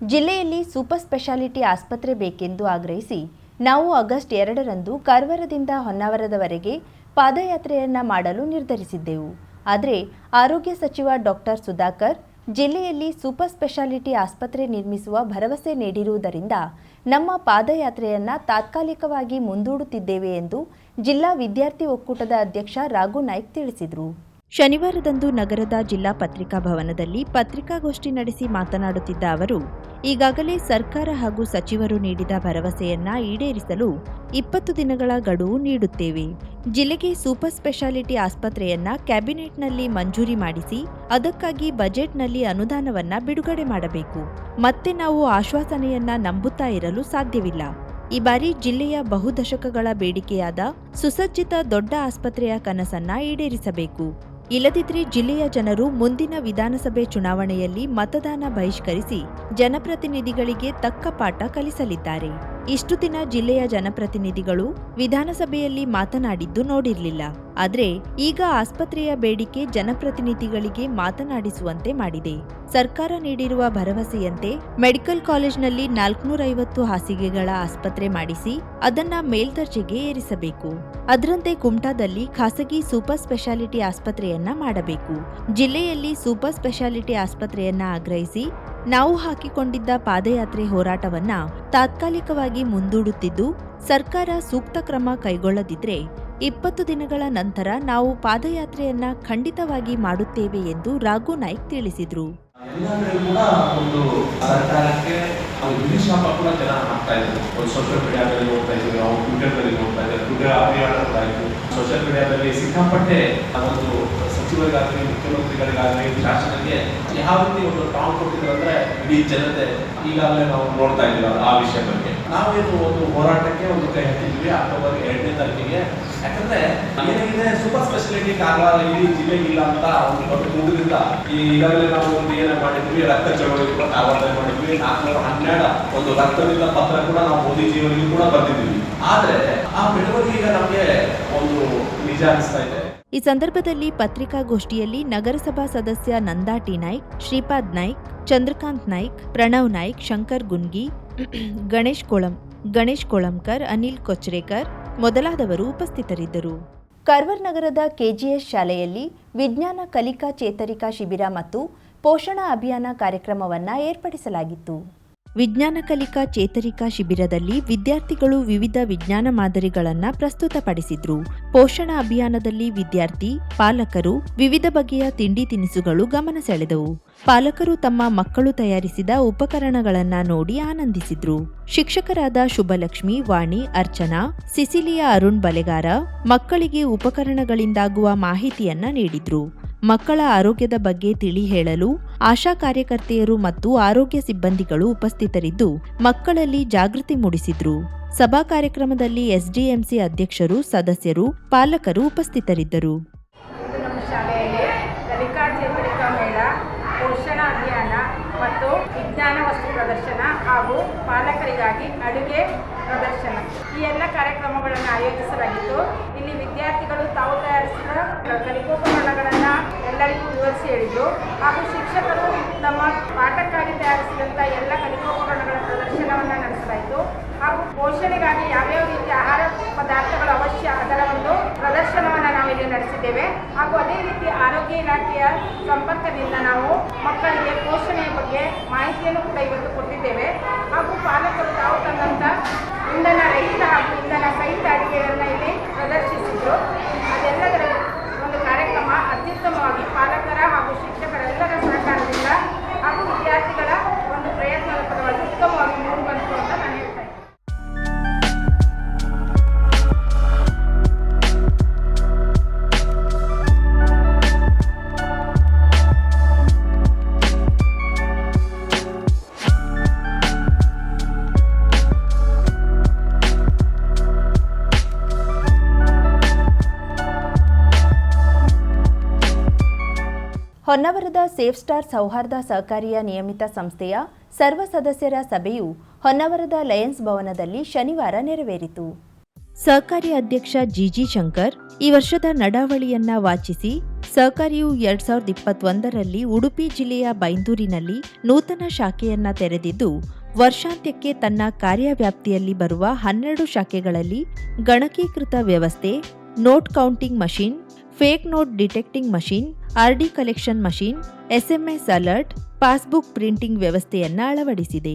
ಜಿಲ್ಲೆಯಲ್ಲಿ super speciality ಆಸ್ಪತ್ರೆ ಬೇಕೆಂದು ಆಗ್ರಹಿಸಿ ನಾವು ಆಗಸ್ಟ್ ಎರಡರಂದು ಕಾರವಾರದಿಂದ ಹೊನ್ನಾವರದವರೆಗೆ ಪಾದಯಾತ್ರೆಯನ್ನ ಮಾಡಲು ನಿರ್ಧರಿಸಿದ್ದೆವು. ಆದರೆ ಆರೋಗ್ಯ ಸಚಿವ ಡಾಕ್ಟರ್ ಸುಧಾಕರ್ ಜಿಲ್ಲೆಯಲ್ಲಿ ಸೂಪರ್ ಸ್ಪೆಷಾಲಿಟಿ ಆಸ್ಪತ್ರೆ ನಿರ್ಮಿಸುವ ಭರವಸೆ ನೀಡಿರುವುದರಿಂದ ನಮ್ಮ ಪಾದಯಾತ್ರೆಯನ್ನ ತಾತ್ಕಾಲಿಕವಾಗಿ ಮುಂದೂಡುತ್ತಿದ್ದೇವೆ ಎಂದು ಜಿಲ್ಲಾ ವಿದ್ಯಾರ್ಥಿ ಒಕ್ಕೂಟದ ಅಧ್ಯಕ್ಷ ರಾಘು ನಾಯ್ಕ್ ತಿಳಿಸಿದರು. ಶನಿವಾರದಂದು ನಗರದ ಜಿಲ್ಲಾ ಪತ್ರಿಕಾ ಭವನದಲ್ಲಿ ಪತ್ರಿಕಾಗೋಷ್ಠಿ ನಡೆಸಿ ಮಾತನಾಡುತ್ತಿದ್ದ ಅವರು, ಈಗಾಗಲೇ ಸರ್ಕಾರ ಹಾಗೂ ಸಚಿವರು ನೀಡಿದ ಭರವಸೆಯನ್ನ ಈಡೇರಿಸಲು ಇಪ್ಪತ್ತು ದಿನಗಳ ಗಡುವು ನೀಡುತ್ತೇವೆ. ಜಿಲ್ಲೆಗೆ ಸೂಪರ್ ಸ್ಪೆಷಾಲಿಟಿ ಆಸ್ಪತ್ರೆಯನ್ನ ಕ್ಯಾಬಿನೆಟ್ನಲ್ಲಿ ಮಂಜೂರಿ ಮಾಡಿಸಿ, ಅದಕ್ಕಾಗಿ ಬಜೆಟ್ನಲ್ಲಿ ಅನುದಾನವನ್ನ ಬಿಡುಗಡೆ ಮಾಡಬೇಕು. ಮತ್ತೆ ನಾವು ಆಶ್ವಾಸನೆಯನ್ನ ನಂಬುತ್ತಾ ಇರಲು ಸಾಧ್ಯವಿಲ್ಲ. ಈ ಬಾರಿ ಜಿಲ್ಲೆಯ ಬಹುದಶಕಗಳ ಬೇಡಿಕೆಯಾದ ಸುಸಜ್ಜಿತ ದೊಡ್ಡ ಆಸ್ಪತ್ರೆಯ ಕನಸನ್ನ ಈಡೇರಿಸಬೇಕು. ಇಲ್ಲದಿದ್ರೆ ಜಿಲ್ಲೆಯ ಜನರು ಮುಂದಿನ ವಿಧಾನಸಭೆ ಚುನಾವಣೆಯಲ್ಲಿ ಮತದಾನ ಬಹಿಷ್ಕರಿಸಿ ಜನಪ್ರತಿನಿಧಿಗಳಿಗೆ ತಕ್ಕ ಪಾಠ ಕಲಿಸಲಿದ್ದಾರೆ. ಇಷ್ಟು ದಿನ ಜಿಲ್ಲೆಯ ಜನಪ್ರತಿನಿಧಿಗಳು ವಿಧಾನಸಭೆಯಲ್ಲಿ ಮಾತನಾಡಿದ್ದು ನೋಡಿರಲಿಲ್ಲ. ಆದರೆ ಈಗ ಆಸ್ಪತ್ರೆಯ ಬೇಡಿಕೆ ಜನಪ್ರತಿನಿಧಿಗಳಿಗೆ ಮಾತನಾಡಿಸುವಂತೆ ಮಾಡಿದೆ. ಸರ್ಕಾರ ನೀಡಿರುವ ಭರವಸೆಯಂತೆ ಮೆಡಿಕಲ್ ಕಾಲೇಜ್ನಲ್ಲಿ ನಾಲ್ಕುನೂರೈವತ್ತು ಹಾಸಿಗೆಗಳ ಆಸ್ಪತ್ರೆ ಮಾಡಿಸಿ ಅದನ್ನ ಮೇಲ್ದರ್ಜೆಗೆ ಏರಿಸಬೇಕು. ಅದರಂತೆ ಕುಮಟಾದಲ್ಲಿ ಖಾಸಗಿ ಸೂಪರ್ ಸ್ಪೆಷಾಲಿಟಿ ಆಸ್ಪತ್ರೆಯನ್ನ ಮಾಡಬೇಕು. ಜಿಲ್ಲೆಯಲ್ಲಿ ಸೂಪರ್ ಸ್ಪೆಷಾಲಿಟಿ ಆಸ್ಪತ್ರೆಯನ್ನ ಆಗ್ರಹಿಸಿ ನಾವು ಹಾಕಿಕೊಂಡಿದ್ದ ಪಾದಯಾತ್ರೆ ಹೋರಾಟವನ್ನ ತಾತ್ಕಾಲಿಕವಾಗಿ ಮುಂದೂಡುತ್ತಿದ್ದು, ಸರ್ಕಾರ ಸೂಕ್ತ ಕ್ರಮ ಕೈಗೊಳ್ಳದಿದ್ರೆ ಇಪ್ಪತ್ತು ದಿನಗಳ ನಂತರ ನಾವು ಪಾದಯಾತ್ರೆಯನ್ನ ಖಂಡಿತವಾಗಿ ಮಾಡುತ್ತೇವೆ ಎಂದು ರಾಘು ನಾಯ್ಕ್ ತಿಳಿಸಿದರು. ಸೋಷಿಯಲ್ ಮೀಡಿಯಾದಲ್ಲಿ ಸಿಕ್ಕಾಪಟ್ಟೆ ಒಂದು ಸಚಿವರಿಗಾಗಲಿ, ಮುಖ್ಯಮಂತ್ರಿಗಳಿಗಾಗಲಿ, ಶಾಸಕರಿಗೆ ಯಾವ ರೀತಿ ಒಂದು ಟಾಂಗ್ ಕೊಟ್ಟಿದ್ರು ಅಂದ್ರೆ ಇಡೀ ಜನತೆ ಈಗಾಗಲೇ ನಾವು ನೋಡ್ತಾ ಇದ್ದೀವಿ ಆ ವಿಷಯ ಬಗ್ಗೆ. ನಾವೇನು ಒಂದು ಹೋರಾಟಕ್ಕೆ ಒಂದು ಕೈ ಹಾಕಿದ್ವಿ ಅಕ್ಟೋಬರ್ ಎರಡನೇ ತಾರೀಕಿಗೆ. ಯಾಕಂದ್ರೆ ಏನಾಗಿದೆ ಸೂಪರ್ ಸ್ಪೆಷಾಲಿಟಿ ಕಾರವಾರ ಇಡೀ ಜಿಲ್ಲೆಗೆ ಇಲ್ಲ ಅಂತ ಒಂದು ದೊಡ್ಡ ಮುಂದಿನಿಂದ ಈಗಾಗಲೇ ನಾವು ಒಂದು ಏನ ಮಾಡಿದ್ವಿ, ರಕ್ತ ಚಳವಳಿ ಕೂಡ ಕಾರವಾರದಲ್ಲಿ ಮಾಡಿದ್ವಿ. ನಾಲ್ಕುನೂರ ಹನ್ನೆರಡು ಒಂದು ರಕ್ತದಿಂದ ಪತ್ರ ಕೂಡ ನಾವು ಮೋದಿಜಿಯವರಿಗೆ ಕೂಡ ಬರ್ತಿದ್ವಿ ಆದ್ರೆ ಆ ಬೆಳವಣಿಗೆ ಈಗ ನಮಗೆ ಒಂದು ನಿಜ ಅನಿಸ್ತಾ ಇದೆ. ಈ ಸಂದರ್ಭದಲ್ಲಿ ಪತ್ರಿಕಾಗೋಷ್ಠಿಯಲ್ಲಿ ನಗರಸಭಾ ಸದಸ್ಯ ನಂದಾಟಿ ನಾಯ್ಕ್, ಶ್ರೀಪಾದ್ ನಾಯ್ಕ್, ಚಂದ್ರಕಾಂತ್ ನಾಯ್ಕ್, ಪ್ರಣವ್ ನಾಯ್ಕ್, ಶಂಕರ್ ಗುನ್ಗಿ, ಗಣೇಶ್ ಕೊಳಂ, ಗಣೇಶ್ ಕೊಳಂಕರ್, ಅನಿಲ್ ಕೊಚ್ರೇಕರ್ ಮೊದಲಾದವರು ಉಪಸ್ಥಿತರಿದ್ದರು. ಕರ್ವರ್ ನಗರದ ಕೆಜಿಎಸ್ ಶಾಲೆಯಲ್ಲಿ ವಿಜ್ಞಾನ ಕಲಿಕಾ ಚೇತರಿಕಾ ಶಿಬಿರ ಮತ್ತು ಪೋಷಣ ಅಭಿಯಾನ ಕಾರ್ಯಕ್ರಮವನ್ನು ಏರ್ಪಡಿಸಲಾಗಿತ್ತು. ವಿಜ್ಞಾನ ಕಲಿಕಾ ಚೇತರಿಕಾ ಶಿಬಿರದಲ್ಲಿ ವಿದ್ಯಾರ್ಥಿಗಳು ವಿವಿಧ ವಿಜ್ಞಾನ ಮಾದರಿಗಳನ್ನು ಪ್ರಸ್ತುತಪಡಿಸಿದ್ರು. ಪೋಷಣ ಅಭಿಯಾನದಲ್ಲಿ ವಿದ್ಯಾರ್ಥಿ, ಪಾಲಕರು ವಿವಿಧ ಬಗೆಯ ತಿಂಡಿ ತಿನಿಸುಗಳು ಗಮನ ಸೆಳೆದವು. ಪಾಲಕರು ತಮ್ಮ ಮಕ್ಕಳು ತಯಾರಿಸಿದ ಉಪಕರಣಗಳನ್ನ ನೋಡಿ ಆನಂದಿಸಿದ್ರು. ಶಿಕ್ಷಕರಾದ ಶುಭಲಕ್ಷ್ಮಿ ವಾಣಿ, ಅರ್ಚನಾ, ಸಿಸಿಲಿಯ ಅರುಣ್ ಬಲೆಗಾರ ಮಕ್ಕಳಿಗೆ ಉಪಕರಣಗಳಿಂದಾಗುವ ಮಾಹಿತಿಯನ್ನ ನೀಡಿದ್ರು. ಮಕ್ಕಳ ಆರೋಗ್ಯದ ಬಗ್ಗೆ ತಿಳಿ ಹೇಳಲು ಆಶಾ ಕಾರ್ಯಕರ್ತೆಯರು ಮತ್ತು ಆರೋಗ್ಯ ಸಿಬ್ಬಂದಿಗಳು ಉಪಸ್ಥಿತರಿದ್ದು, ಮಕ್ಕಳಲ್ಲಿ ಜಾಗೃತಿ ಮೂಡಿಸಿದ್ರು. ಸಭಾ ಕಾರ್ಯಕ್ರಮದಲ್ಲಿ ಎಸ್ಡಿಎಂಸಿ ಅಧ್ಯಕ್ಷರು, ಸದಸ್ಯರು, ಪಾಲಕರು ಉಪಸ್ಥಿತರಿದ್ದರು. ಪೋಷಣ ಅಭಿಯಾನ ಮತ್ತು ವಿಜ್ಞಾನ ವಸ್ತು ಪ್ರದರ್ಶನ ಹಾಗೂ ಪಾಲಕರಿಗಾಗಿ ಅಡುಗೆ ಪ್ರದರ್ಶನ. ಈ ಎಲ್ಲ ಕಾರ್ಯಕ್ರಮಗಳನ್ನು ಆಯೋಜಿಸಲಾಗಿತ್ತು. ಇಲ್ಲಿ ವಿದ್ಯಾರ್ಥಿಗಳು ತಾವು ತಯಾರಿಸಿದ ಕಲಿಕೋಪಕರಣಗಳನ್ನು ಎಲ್ಲರಿಗೂ ವಿವರಿಸಿ ಹೇಳಿದರು. ಹಾಗೂ ಶಿಕ್ಷಕರು ತಮ್ಮ ಪಾಠಕ್ಕಾಗಿ ತಯಾರಿಸಿದಂಥ ಎಲ್ಲ ಕಲಿಕೋಪಕರಣಗಳ ಪ್ರದರ್ಶನವನ್ನು ನಡೆಸಲಾಯಿತು ಹಾಗೂ ಪೋಷಣೆಗಾಗಿ ಯಾವ್ಯಾವ ರೀತಿಯ ಆಹಾರ ಪದಾರ್ಥಗಳು ಅವಶ್ಯ ಅದರ ಒಂದು ಪ್ರದರ್ಶನವನ್ನು ನಾವಿಲ್ಲಿ ನಡೆಸಿದ್ದೇವೆ. ಹಾಗೂ ಅದೇ ರೀತಿ ಆರೋಗ್ಯ ಇಲಾಖೆಯ ಸಂಪರ್ಕದಿಂದ ನಾವು ಮಕ್ಕಳಿಗೆ ಪೋಷಣೆಯ ಬಗ್ಗೆ ಮಾಹಿತಿಯನ್ನು ಕೂಡ ಇವತ್ತು ಕೊಟ್ಟಿದ್ದೇವೆ. ಹಾಗೂ ಪಾಲಕರು ತಾವು ತಂದಂಥ ಇಂಧನ ರಹಿತ ಹಾಗೂ ಇಂಧನ ಸಹಿತ ಅಡಿಗೆಗಳನ್ನು ಇಲ್ಲಿ ಪ್ರದರ್ಶಿಸಿದ್ರು. ಅದೆಲ್ಲದರ ಒಂದು ಕಾರ್ಯಕ್ರಮ ಅತ್ಯುತ್ತಮವಾಗಿ ಪಾಲಕರ ಹಾಗೂ ಹೊನ್ನವರದ ಸೇಫ್ ಸ್ಟಾರ್ ಸೌಹಾರ್ದ ಸಹಕಾರಿಯ ನಿಯಮಿತ ಸಂಸ್ಥೆಯ ಸರ್ವ ಸದಸ್ಯರ ಸಭೆಯು ಹೊನ್ನವರದ ಲಯನ್ಸ್ ಭವನದಲ್ಲಿ ಶನಿವಾರ ನೆರವೇರಿತು. ಸಹಕಾರಿ ಅಧ್ಯಕ್ಷ ಜಿಜಿ ಶಂಕರ್ ಈ ವರ್ಷದ ನಡಾವಳಿಯನ್ನ ವಾಚಿಸಿ, ಸಹಕಾರಿಯು ಎರಡ್ ಸಾವಿರದ ಇಪ್ಪತ್ತೊಂದರಲ್ಲಿ ಉಡುಪಿ ಜಿಲ್ಲೆಯ ಬೈಂದೂರಿನಲ್ಲಿ ನೂತನ ಶಾಖೆಯನ್ನ ತೆರೆದಿದ್ದು, ವರ್ಷಾಂತ್ಯಕ್ಕೆ ತನ್ನ ಕಾರ್ಯವ್ಯಾಪ್ತಿಯಲ್ಲಿ ಬರುವ ಹನ್ನೆರಡು ಶಾಖೆಗಳಲ್ಲಿ ಗಣಕೀಕೃತ ವ್ಯವಸ್ಥೆ, note counting machine fake note detecting machine RD collection machine, SMS alert, passbook printing ವ್ಯವಸ್ಥೆಯನ್ನ ಅಳವಡಿಸಿದೆ.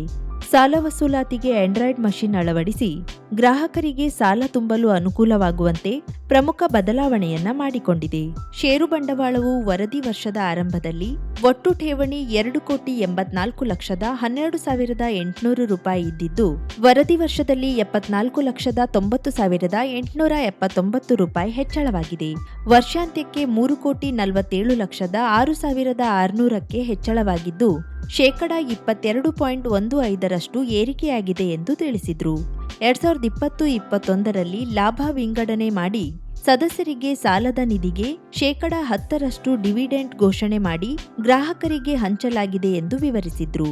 ಸಾಲ ವಸೂಲಾತಿಗೆ ಆಂಡ್ರಾಯ್ಡ್ ಮಷೀನ್ ಅಳವಡಿಸಿ. ಗ್ರಾಹಕರಿಗೆ ಸಾಲ ತುಂಬಲು ಅನುಕೂಲವಾಗುವಂತೆ ಪ್ರಮುಖ ಬದಲಾವಣೆಯನ್ನ ಮಾಡಿಕೊಂಡಿದೆ. ಷೇರು ಬಂಡವಾಳವು ವರದಿ ವರ್ಷದ ಆರಂಭದಲ್ಲಿ ಒಟ್ಟು ಠೇವಣಿ ಎರಡು ಕೋಟಿ ಎಂಬತ್ನಾಲ್ಕು ಲಕ್ಷದ ಹನ್ನೆರಡು ಸಾವಿರದ ಎಂಟುನೂರು ರೂಪಾಯಿ ಇದ್ದಿದ್ದು, ವರದಿ ವರ್ಷದಲ್ಲಿ ಎಪ್ಪತ್ನಾಲ್ಕು ಲಕ್ಷದ ತೊಂಬತ್ತು ಸಾವಿರದ ಎಂಟುನೂರ ಎಪ್ಪತ್ತೊಂಬತ್ತು ರೂಪಾಯಿ ಹೆಚ್ಚಳವಾಗಿದೆ. ವರ್ಷಾಂತ್ಯಕ್ಕೆ ಮೂರು ಕೋಟಿ ನಲವತ್ತೇಳು ಲಕ್ಷದ ಆರು ಸಾವಿರದ ಆರುನೂರಕ್ಕೆ ಹೆಚ್ಚಳವಾಗಿದ್ದು, ಶೇಕಡ ಇಪ್ಪತ್ತೆರಡು ಪಾಯಿಂಟ್ ಒಂದು ಐದರಷ್ಟು ಏರಿಕೆಯಾಗಿದೆ ಎಂದು ತಿಳಿಸಿದ್ರು. ಎರಡ್ ಸಾವಿರದ ಇಪ್ಪತ್ತು ಇಪ್ಪತ್ತೊಂದರಲ್ಲಿ ಲಾಭ ವಿಂಗಡಣೆ ಮಾಡಿ ಸದಸ್ಯರಿಗೆ ಸಾಲದ ನಿಧಿಗೆ ಶೇಕಡ ಹತ್ತರಷ್ಟು ಡಿವಿಡೆಂಟ್ ಘೋಷಣೆ ಮಾಡಿ ಗ್ರಾಹಕರಿಗೆ ಹಂಚಲಾಗಿದೆ ಎಂದು ವಿವರಿಸಿದ್ರು.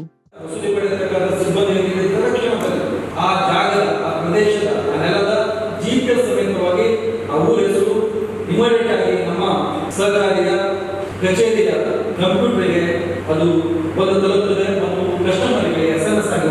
ಕಚೇರಿಯ ಕಂಪ್ಯೂಟರ್ಗೆ ಅದು ಒಂದು ತಲುಪುತ್ತದೆ ಮತ್ತು ಕಸ್ಟಮರ್ಗೆ ಎಸ್ ಎಂ ಎಸ್ ಆಗಿ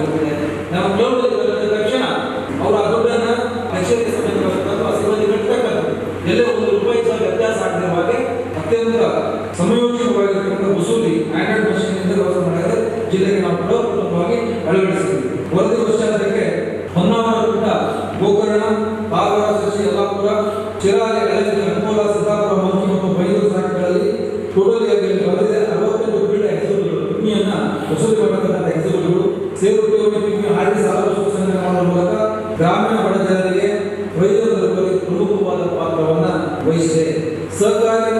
ವಹಿಸಿದೆ ಸಹಕಾರಿ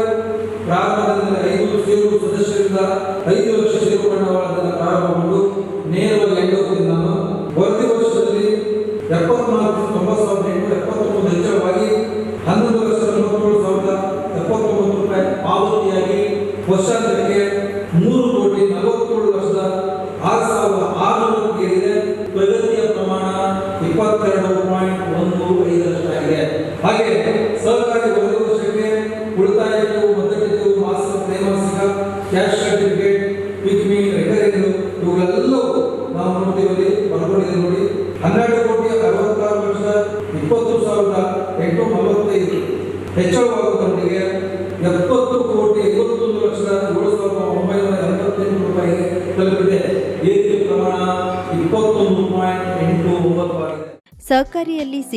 ಪ್ರಾರಂಭದಿಂದ ಐದು ಷೇರು ಸದಸ್ಯರಿಂದ ಐದು ಲಕ್ಷ ಷೇರು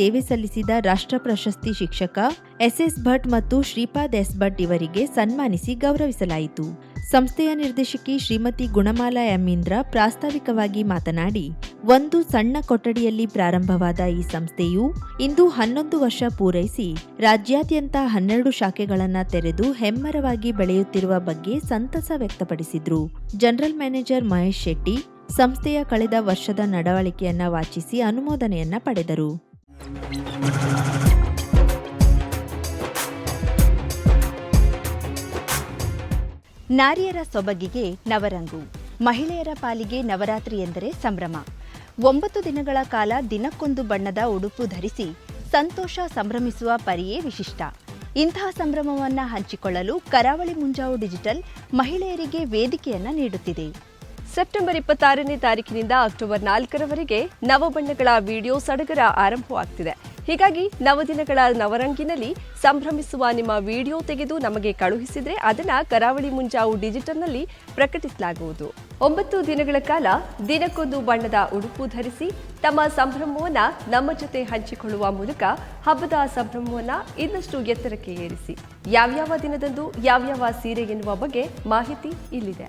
ಸೇವೆ ಸಲ್ಲಿಸಿದ ರಾಷ್ಟ್ರ ಪ್ರಶಸ್ತಿ ಶಿಕ್ಷಕ ಎಸ್ಎಸ್ ಭಟ್ ಮತ್ತು ಶ್ರೀಪಾದ್ ಎಸ್ ಭಟ್ ಇವರಿಗೆ ಸನ್ಮಾನಿಸಿ ಗೌರವಿಸಲಾಯಿತು. ಸಂಸ್ಥೆಯ ನಿರ್ದೇಶಕಿ ಶ್ರೀಮತಿ ಗುಣಮಾಲಾ ಯಮೀಂದ್ರ ಪ್ರಾಸ್ತಾವಿಕವಾಗಿ ಮಾತನಾಡಿ, ಒಂದು ಸಣ್ಣ ಕೊಠಡಿಯಲ್ಲಿ ಪ್ರಾರಂಭವಾದ ಈ ಸಂಸ್ಥೆಯು ಇಂದು ಹನ್ನೊಂದು ವರ್ಷ ಪೂರೈಸಿ ರಾಜ್ಯಾದ್ಯಂತ ಹನ್ನೆರಡು ಶಾಖೆಗಳನ್ನು ತೆರೆದು ಹೆಮ್ಮರವಾಗಿ ಬೆಳೆಯುತ್ತಿರುವ ಬಗ್ಗೆ ಸಂತಸ ವ್ಯಕ್ತಪಡಿಸಿದ್ರು. ಜನರಲ್ ಮ್ಯಾನೇಜರ್ ಮಹೇಶ್ ಶೆಟ್ಟಿ, ಸಂಸ್ಥೆಯ ಕಳೆದ ವರ್ಷದ ನಡವಳಿಕೆಯನ್ನ ವಾಚಿಸಿ ಅನುಮೋದನೆಯನ್ನ ಪಡೆದರು. ನಾರಿಯರ ಸೊಬಗಿಗೆ ನವರಂಗು, ಮಹಿಳೆಯರ ಪಾಲಿಗೆ ನವರಾತ್ರಿ ಎಂದರೆ ಸಂಭ್ರಮ. ಒಂಬತ್ತು ದಿನಗಳ ಕಾಲ ದಿನಕ್ಕೊಂದು ಬಣ್ಣದ ಉಡುಪು ಧರಿಸಿ ಸಂತೋಷ ಸಂಭ್ರಮಿಸುವ ಪರಿಯೇ ವಿಶಿಷ್ಟ. ಇಂತಹ ಸಂಭ್ರಮವನ್ನು ಹಂಚಿಕೊಳ್ಳಲು ಕರಾವಳಿ ಮುಂಜಾವು ಡಿಜಿಟಲ್ ಮಹಿಳೆಯರಿಗೆ ವೇದಿಕೆಯನ್ನ ನೀಡುತ್ತಿದೆ. ಸೆಪ್ಟೆಂಬರ್ ಇಪ್ಪತ್ತಾರನೇ ತಾರೀಕಿನಿಂದ ಅಕ್ಟೋಬರ್ ನಾಲ್ಕರವರೆಗೆ ನವಬಣ್ಣಗಳ ವಿಡಿಯೋ ಸಡಗರ ಆರಂಭವಾಗ್ತಿದೆ. ಹೀಗಾಗಿ ನವದಿನಗಳ ನವರಂಗಿನಲ್ಲಿ ಸಂಭ್ರಮಿಸುವ ನಿಮ್ಮ ವಿಡಿಯೋ ತೆಗೆದು ನಮಗೆ ಕಳುಹಿಸಿದರೆ ಅದನ್ನ ಕರಾವಳಿ ಮುಂಜಾವು ಡಿಜಿಟಲ್ನಲ್ಲಿ ಪ್ರಕಟಿಸಲಾಗುವುದು. ಒಂಬತ್ತು ದಿನಗಳ ಕಾಲ ದಿನಕ್ಕೊಂದು ಬಣ್ಣದ ಉಡುಪು ಧರಿಸಿ ತಮ್ಮ ಸಂಭ್ರಮವನ್ನು ನಮ್ಮ ಜೊತೆ ಹಂಚಿಕೊಳ್ಳುವ ಮೂಲಕ ಹಬ್ಬದ ಸಂಭ್ರಮವನ್ನು ಇನ್ನಷ್ಟು ಎತ್ತರಕ್ಕೆ ಏರಿಸಿ. ಯಾವ್ಯಾವ ದಿನದಂದು ಯಾವ್ಯಾವ ಸೀರೆ ಎನ್ನುವ ಬಗ್ಗೆ ಮಾಹಿತಿ ಇಲ್ಲಿದೆ.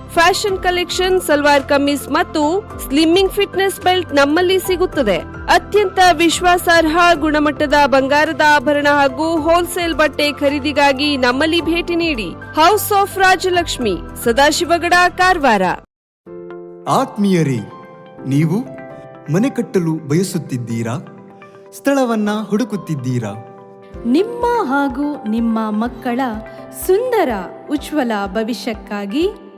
Fashion collection salwar kameez ಮತ್ತು ಸ್ಲಿಮ್ಮಿಂಗ್ ಫಿಟ್ನೆಸ್ ಬೆಲ್ಟ್ ನಮ್ಮಲ್ಲಿ ಸಿಗುತ್ತದೆ. ಅತ್ಯಂತ ವಿಶ್ವಾಸಾರ್ಹ ಗುಣಮಟ್ಟದ ಬಂಗಾರದ ಆಭರಣ ಹಾಗೂ ಹೋಲ್ಸೇಲ್ ಬಟ್ಟೆ ಖರೀದಿಗಾಗಿ ನಮ್ಮಲ್ಲಿ ಭೇಟಿ ನೀಡಿ ಹೌಸ್ ಆಫ್ ರಾಜಲಕ್ಷ್ಮಿ ಸದಾಶಿವಗಡ ಕಾರವಾರ. ಆತ್ಮೀಯರೇ ನೀವು ಮನೆ ಕಟ್ಟಲು ಬಯಸುತ್ತಿದ್ದೀರಾ? ಸ್ಥಳವನ್ನ ಹುಡುಕುತ್ತಿದ್ದೀರಾ? ನಿಮ್ಮ ಹಾಗೂ ನಿಮ್ಮ ಮಕ್ಕಳ ಸುಂದರ ಉಜ್ವಲ ಭವಿಷ್ಯಕ್ಕಾಗಿ